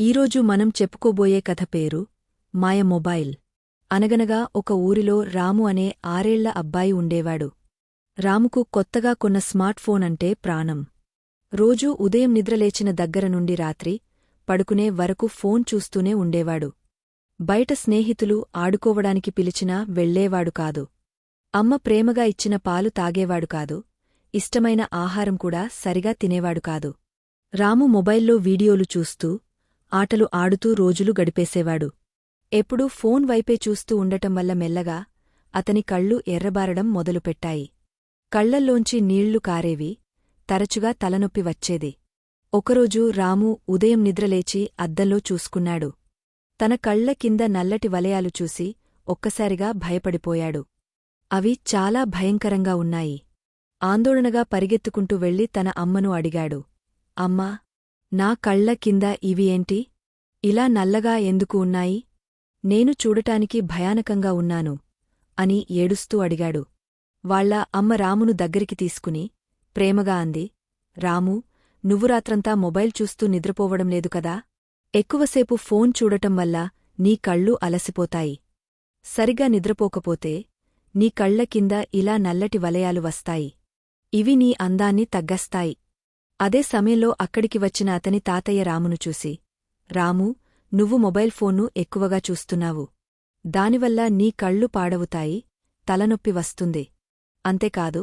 ఈరోజు మనం చెప్పుకోబోయే కథ పేరు మాయ మొబైల్. అనగనగా ఒక ఊరిలో రాము అనే ఆరేళ్ళ అబ్బాయి ఉండేవాడు. రాముకు కొత్తగా కొన్న స్మార్ట్ ఫోన్ అంటే ప్రాణం. రోజూ ఉదయం నిద్రలేచిన దగ్గర నుండి రాత్రి పడుకునే వరకు ఫోన్ చూస్తూనే ఉండేవాడు. బయట స్నేహితులు ఆడుకోవడానికి పిలిచినా వెళ్ళేవాడు కాదు. అమ్మ ప్రేమగా ఇచ్చిన పాలు తాగేవాడు కాదు. ఇష్టమైన ఆహారం కూడా సరిగా తినేవాడు కాదు. రాము మొబైల్లో వీడియోలు చూస్తూ ఆటలు ఆడుతూ రోజులు గడిపేసేవాడు. ఎప్పుడూ ఫోన్ వైపే చూస్తూ ఉండటం వల్ల మెల్లగా అతని కళ్ళు ఎర్రబారడం మొదలుపెట్టాయి. కళ్ళల్లోంచి నీళ్ళు కారేవి తరచుగా తలనొప్పి వచ్చేది. ఒకరోజు రాము ఉదయం నిద్రలేచి అద్దంలో చూసుకున్నాడు. తన కళ్ళ కింద నల్లటి వలయాలు చూసి ఒక్కసారిగా భయపడిపోయాడు. అవి చాలా భయంకరంగా ఉన్నాయి. ఆందోళనగా పరిగెత్తుకుంటూ వెళ్ళి తన అమ్మను అడిగాడు. అమ్మా నా కళ్ళ కింద ఇవి ఏంటి ఇలా నల్లగా ఎందుకు ఉన్నాయి? నేను చూడటానికి భయానకంగా ఉన్నాను అని ఏడుస్తూ అడిగాడు. వాళ్ళ అమ్మ రామును దగ్గరికి తీసుకుని ప్రేమగా అంది. రాము నువ్వు రాత్రంతా మొబైల్ చూస్తూ నిద్రపోవడం లేదు కదా? ఎక్కువసేపు ఫోన్ చూడటం వల్ల నీ కళ్ళు అలసిపోతాయి. సరిగా నిద్రపోకపోతే నీ కళ్ళ కింద ఇలా నల్లటి వలయాలు వస్తాయి. ఇవి నీ అందాన్ని తగ్గస్తాయి. అదే సమయంలో అక్కడికి వచ్చిన అతని తాతయ్య రామును చూసి రాము నువ్వు మొబైల్ ఫోన్ను ఎక్కువగా చూస్తున్నావు. దానివల్ల నీ కళ్ళు పాడవుతాయి తలనొప్పి వస్తుంది. అంతేకాదు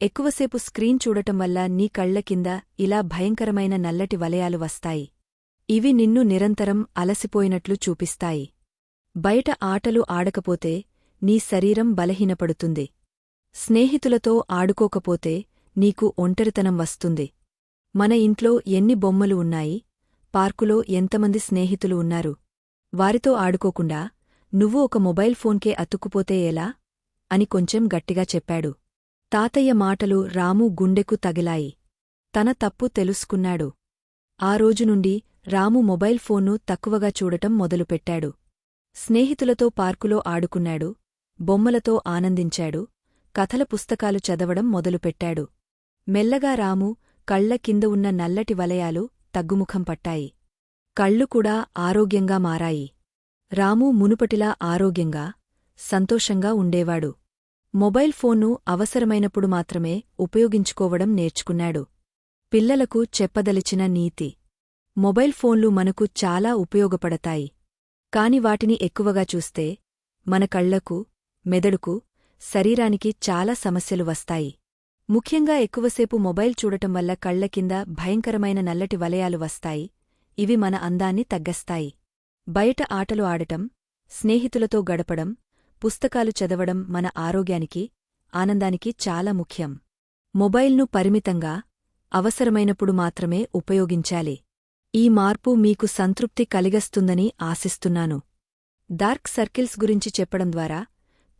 ఎక్కువసేపు స్క్రీన్ చూడటం వల్ల నీ కళ్ళ కింద ఇలా భయంకరమైన నల్లటి వలయాలు వస్తాయి. ఇవి నిన్ను నిరంతరం అలసిపోయినట్లు చూపిస్తాయి. బయట ఆటలు ఆడకపోతే నీ శరీరం బలహీనపడుతుంది. స్నేహితులతో ఆడుకోకపోతే నీకు ఒంటరితనం వస్తుంది. మన ఇంట్లో ఎన్ని బొమ్మలు ఉన్నాయి పార్కులో ఎంతమంది స్నేహితులు ఉన్నారు వారితో ఆడుకోకుండా నువ్వు ఒక మొబైల్ ఫోన్కే అతుక్కుపోతే ఎలా? అని కొంచెం గట్టిగా చెప్పాడు. తాతయ్య మాటలు రాము గుండెకు తగిలాయి. తన తప్పు తెలుసుకున్నాడు. ఆ రోజు నుండి రాము మొబైల్ ఫోన్ను తక్కువగా చూడటం మొదలుపెట్టాడు. స్నేహితులతో పార్కులో ఆడుకున్నాడు బొమ్మలతో ఆనందించాడు కథల పుస్తకాలు చదవడం మొదలుపెట్టాడు. మెల్లగా రాము కళ్ళ కింద ఉన్న నల్లటి వలయాలు తగ్గుముఖం పట్టాయి. కళ్ళు కూడా ఆరోగ్యంగా మారాయి. రాము మునుపటిలా ఆరోగ్యంగా సంతోషంగా ఉండేవాడు. మొబైల్ ఫోన్ను అవసరమైనప్పుడు మాత్రమే ఉపయోగించుకోవడం నేర్చుకున్నాడు. పిల్లలకు చెప్పదలిచిన నీతి. మొబైల్ ఫోన్లు మనకు చాలా ఉపయోగపడతాయి. కాని వాటిని ఎక్కువగా చూస్తే మన కళ్ళకు మెదడుకు శరీరానికి చాలా సమస్యలు వస్తాయి. ముఖ్యంగా ఎక్కువసేపు మొబైల్ చూడటం వల్ల కళ్ళ కింద భయంకరమైన నల్లటి వలయాలు వస్తాయి. ఇవి మన అందాన్ని తగ్గస్తాయి. బయట ఆటలు ఆడటం స్నేహితులతో గడపడం పుస్తకాలు చదవడం మన ఆరోగ్యానికి ఆనందానికి చాలా ముఖ్యం. మొబైల్ను పరిమితంగా అవసరమైనప్పుడు మాత్రమే ఉపయోగించాలి. ఈ మార్పు మీకు సంతృప్తి కలిగస్తుందని ఆశిస్తున్నాను. డార్క్ సర్కిల్స్ గురించి చెప్పడం ద్వారా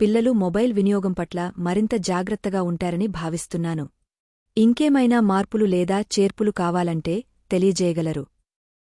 పిల్లలు మొబైల్ వినియోగం పట్ల మరింత జాగ్రత్తగా ఉంటారని భావిస్తున్నాను. ఇంకేమైనా మార్పులు లేదా చేర్పులు కావాలంటే తెలియజేయగలరు.